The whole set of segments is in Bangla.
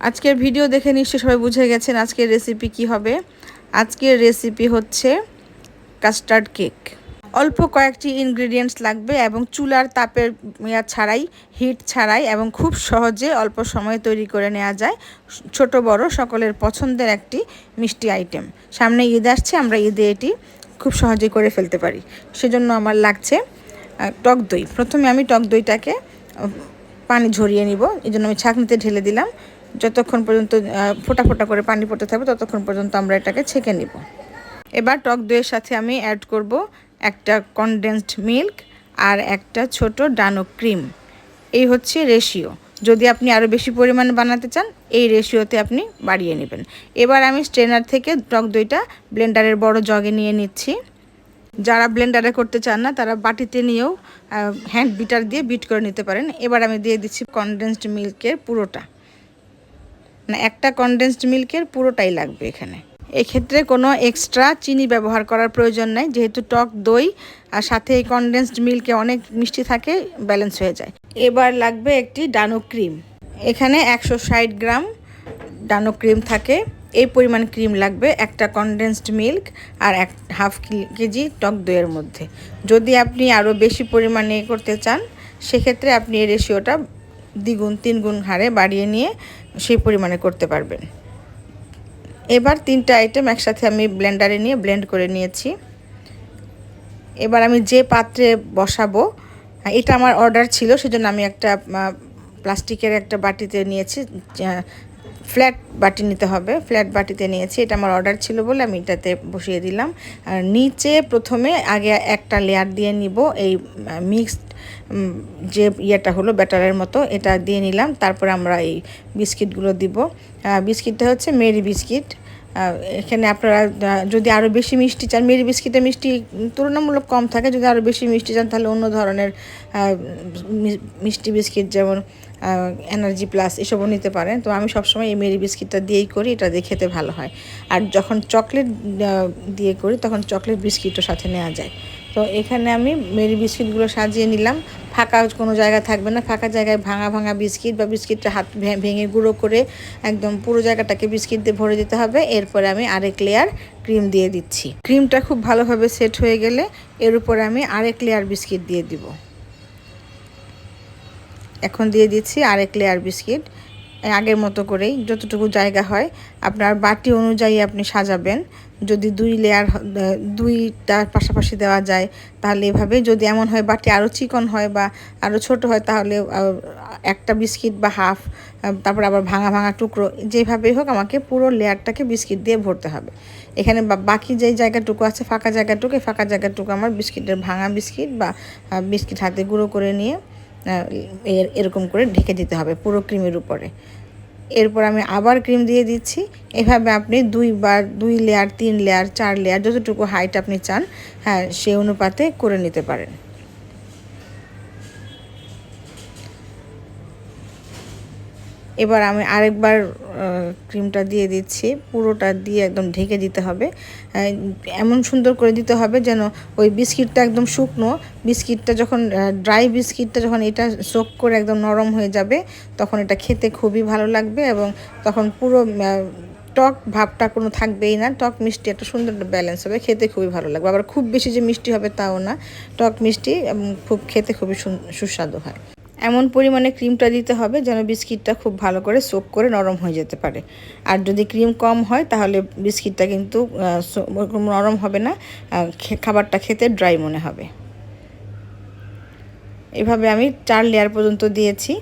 আজকের ভিডিও দেখে নিশ্চয়ই সবাই বুঝে গেছেন আজকের রেসিপি কি হবে। আজকের রেসিপি হচ্ছে কাস্টার্ড কেক অল্প কয়েকটি ইনগ্রিডিয়েন্টস লাগবে এবং চুলার তাপের ইয়া ছাড়াই হিট ছাড়াই এবং খুব সহজে অল্প সময়ে তৈরি করে নেওয়া যায়। ছোট, বড় সকলের পছন্দের একটি মিষ্টি আইটেম সামনে ঈদ আসছে, আমরা ঈদে এটি খুব সহজেই করে ফেলতে পারি। সেজন্য আমার লাগছে টক দই। প্রথমে আমি টক দইটাকে পানি ঝরিয়ে নিব। এই জন্য আমি ছাঁকনিতে ঢেলে দিলাম। যতক্ষণ পর্যন্ত ফোটা ফোঁটা করে পানি পড়তে থাকবে, ততক্ষণ পর্যন্ত আমরা এটাকে ছেঁকে নিব। এবার টক দইয়ের সাথে আমি অ্যাড করব একটা কনডেন্সড মিল্ক আর একটা ছোট ডানো ক্রিম এই হচ্ছে রেশিও যদি আপনি আরও বেশি পরিমাণে বানাতে চান, এই রেশিওতে আপনি বাড়িয়ে নেবেন। এবার আমি স্ট্রেনার থেকে টক দইটা ব্লেন্ডারের বড় জগে নিয়ে নিচ্ছি। যারা ব্লেন্ডারে করতে চান না, তারা বাটিতে নিয়েও হ্যান্ড বিটার দিয়ে বিট করে নিতে পারেন। এবার আমি দিয়ে দিচ্ছি কনডেন্সড মিল্কের পুরোটা। মানে একটা কনডেন্সড মিল্কের পুরোটাই লাগবে এখানে। এক্ষেত্রে কোনো এক্সট্রা চিনি ব্যবহার করার প্রয়োজন নাই, যেহেতু টক দই আর সাথে এই কনডেন্সড মিল্কে অনেক মিষ্টি থাকে ব্যালেন্স হয়ে যায়। এবার লাগবে একটি ডানো ক্রিম এখানে একশো ষাট গ্রাম ডানো ক্রিম থাকে। এই পরিমাণ ক্রিম লাগবে একটা কনডেন্সড মিল্ক আর এক হাফ কেজি টক দইয়ের মধ্যে। যদি আপনি আরও বেশি পরিমাণে করতে চান, সেক্ষেত্রে আপনি এই রেশিওটা দ্বিগুণ, তিনগুণ হারে বাড়িয়ে নিয়ে সেই পরিমাণে করতে পারবেন এবার তিনটা আইটেম একসাথে আমি ব্লেন্ডারে নিয়ে ব্লেন্ড করে নিয়েছি। এবার আমি যে পাত্রে বসাবো, এটা আমার অর্ডার ছিল, সেজন্য আমি একটা প্লাস্টিকের একটা বাটিতে নিয়েছি ফ্ল্যাট বাটি নিতে হবে। ফ্ল্যাট বাটিতে নিয়েছি, এটা আমার অর্ডার ছিল বলে আমি এটাতে বসিয়ে দিলাম। আর নিচে প্রথমে আগে একটা লেয়ার দিয়ে নিব, এই মিক্সড যে ইয়েটা হলো ব্যাটারের মতো, এটা দিয়ে নিলাম। তারপরে আমরা এই বিস্কিটগুলো দিব। বিস্কিটটা হচ্ছে মেরি বিস্কিট। এখানে আপনারা যদি আরও বেশি মিষ্টি চান, মেরি বিস্কিটে মিষ্টি তুলনামূলক কম থাকে। যদি আরও বেশি মিষ্টি চান, তাহলে অন্য ধরনের মিষ্টি বিস্কিট যেমন এনার্জি প্লাস এসবও নিতে পারেন। তো আমি সবসময় এই মেরি বিস্কিটটা দিয়েই করি, এটা দিয়ে খেতে ভালো হয়। আর যখন চকলেট দিয়ে করি, তখন চকলেট বিস্কিটও সাথে নেওয়া যায়। তো এখানে আমি মেরি বিস্কিটগুলো সাজিয়ে নিলাম। ফাঁকা কোনো জায়গা থাকবে না। ফাঁকা জায়গায় ভাঙা ভাঙা বিস্কিট বা বিস্কিটটা হাত ভেঙে গুঁড়ো করে একদম পুরো জায়গাটাকে বিস্কিট দিয়ে ভরে দিতে হবে। এরপরে আমি আরেক লেয়ার ক্রিম দিয়ে দিচ্ছি। ক্রিমটা খুব ভালোভাবে সেট হয়ে গেলে এর উপরে আমি আরেক লেয়ার বিস্কিট দিয়ে দিব। এখন দিয়ে দিচ্ছি আরেক লেয়ার বিস্কিট। আগের মতো করেই যতটুকু জায়গা হয়। আপনার বাটি অনুযায়ী আপনি সাজাবেন। যদি দুই লেয়ার দুইটা পাশাপাশি দেওয়া যায়, তাহলে এভাবে যদি এমন হয় বাটি আরও চিকন হয় বা আরও ছোট হয়, তাহলে একটা বিস্কিট বা হাফ তারপর আবার ভাঙা ভাঙা টুকরো, যেভাবেই হোক আমাকে পুরো লেয়ারটাকে বিস্কিট দিয়ে ভরতে হবে। এখানে বাকি যে জায়গাটুকু আছে, ফাঁকা জায়গাটুকু ফাঁকা জায়গাটুকু আমার বিস্কিটের ভাঙা বিস্কিট বা বিস্কিট হাতে গুঁড়ো করে নিয়ে এরকম করে ঢেকে দিতে হবে পুরো ক্রিমের উপরে। এরপর আমি আবার ক্রিম দিয়ে দিচ্ছি। এভাবে আপনি দুইবার দুই লেয়ার তিন লেয়ার চার লেয়ার যতটুকু হাইট আপনি চান হ্যাঁ সে অনুপাতে করে নিতে পারেন। এবার আমি আরেকবার ক্রিমটা দিয়ে দিচ্ছি। পুরোটা দিয়ে একদম ঢেকে দিতে হবে। এমন সুন্দর করে দিতে হবে যেন ওই বিস্কিটটা একদম শুকনো। বিস্কিটটা যখন ড্রাই বিস্কিটটা যখন এটা সোক করে একদম নরম হয়ে যাবে, তখন এটা খেতে খুবই ভালো লাগবে এবং তখন পুরো টক ভাবটা কোনো থাকবেই না। টক মিষ্টি একটা সুন্দর ব্যালেন্স হবে, খেতে খুবই ভালো লাগবে। আবার খুব বেশি যে মিষ্টি হবে তাও না। টক মিষ্টি এবং খুব, খেতে খুবই সুস্বাদু হয়। এমন পরিমাণে ক্রিমটা দিতে হবে যেন বিস্কিটটা খুব ভালো করে সোক করে নরম হয়ে যেতে পারে। আর যদি ক্রিম কম হয়, তাহলে বিস্কিটটা কিন্তু নরম হবে না খাবারটা খেতে ড্রাই মনে হবে। এভাবে আমি চার লেয়ার পর্যন্ত দিয়েছি।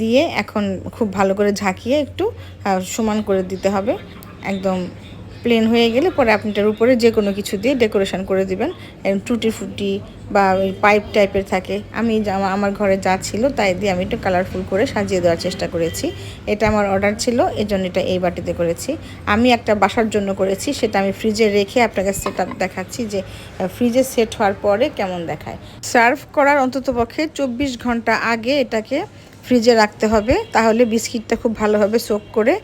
দিয়ে এখন খুব ভালো করে ঝাঁকিয়ে একটু সমান করে দিতে হবে। একদম প্লেন হয়ে গেলে পরে আপনি এটার উপরে যে কোনো কিছু দিয়ে ডেকোরেশন করে দিবেন। টুটি ফুটি বা পাইপ টাইপের থাকে। আমি আমার ঘরে যা ছিল তাই দিয়ে আমি একটু কালারফুল করে সাজিয়ে দেওয়ার চেষ্টা করেছি। এটা আমার অর্ডার ছিল এই জন্য এটা এই বাটিতে করেছি। আমি একটা বাসার জন্য করেছি, সেটা আমি ফ্রিজে রেখে আপনাকে সেট দেখাচ্ছি যে ফ্রিজে সেট হওয়ার পরে কেমন দেখায়। সার্ভ করার অন্ততপক্ষে চব্বিশ ঘণ্টা আগে এটাকে ফ্রিজে রাখতে হবে, তাহলে বিস্কিটটা খুব ভালোভাবে সোক করে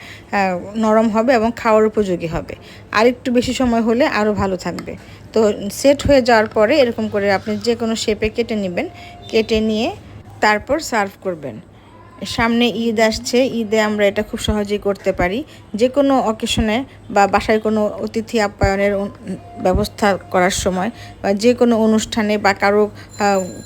নরম হবে এবং খাওয়ার উপযোগী হবে। আর একটু বেশি সময় হলে আরও ভালো থাকবে। তো সেট হয়ে যাওয়ার পরে এরকম করে আপনি যে কোনো শেপে কেটে নেবেন, কেটে নিয়ে তারপর সার্ভ করবেন। সামনে ঈদ আসছে, ঈদে আমরা এটা খুব সহজেই করতে পারি। যে কোনো অকেশনে বা বাসায় কোনো অতিথি আপ্যায়নের ব্যবস্থা করার সময় বা যে কোনো অনুষ্ঠানে বা কারও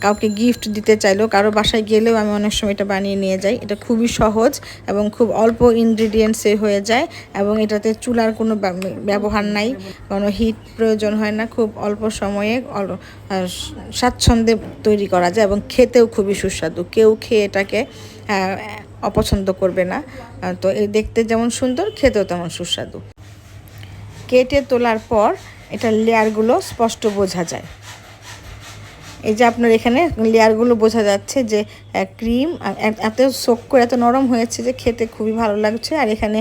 কাউকে গিফট দিতে চাইলেও, কারও বাসায় গেলেও আমি অনেক সময় এটা বানিয়ে নিয়ে যাই। এটা খুবই সহজ এবং খুব অল্প ইনগ্রিডিয়েন্টসে হয়ে যায় এবং এটাতে চুলার কোনো ব্যব- ব্যবহার নাই, কোনো হিট প্রয়োজন হয় না। খুব অল্প সময়ে স্বাচ্ছন্দ্যে তৈরি করা যায় এবং খেতেও খুবই সুস্বাদু। কেউ খেয়ে এটাকে অপছন্দ করবে না। তো এই দেখতে যেমন সুন্দর, খেতেও তেমন সুস্বাদু। কেটে তোলার পর এটা লেয়ারগুলো স্পষ্ট বোঝা যায়। এই যে আপনার এখানে লেয়ারগুলো বোঝা যাচ্ছে যে ক্রিম এত সোক করে, এত নরম হয়েছে যে খেতে খুবই ভালো লাগছে। আর এখানে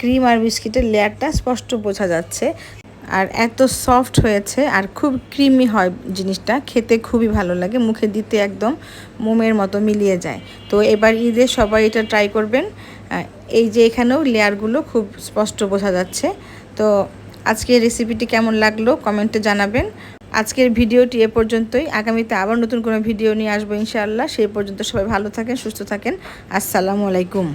ক্রিম আর বিস্কিটের লেয়ারটা স্পষ্ট বোঝা যাচ্ছে। আর এত সফট হয়েছে আর খুব ক্রিমি হয় জিনিসটা। খেতে খুবই ভালো লাগে, মুখে দিতে একদম মোমের মতো মিলিয়ে যায়। তো এবার ঈদে সবাই এটা ট্রাই করবেন। এই যে এখানেও লেয়ারগুলো খুব স্পষ্ট বোঝা যাচ্ছে। তো আজকের রেসিপিটি কেমন লাগল কমেন্টে জানাবেন। আজকের ভিডিওটি এ পর্যন্তই। আগামীতে আবার নতুন কোনো ভিডিও নিয়ে আসব ইনশাআল্লাহ। সেই পর্যন্ত সবাই ভালো থাকেন, সুস্থ থাকেন। আসসালামু আলাইকুম।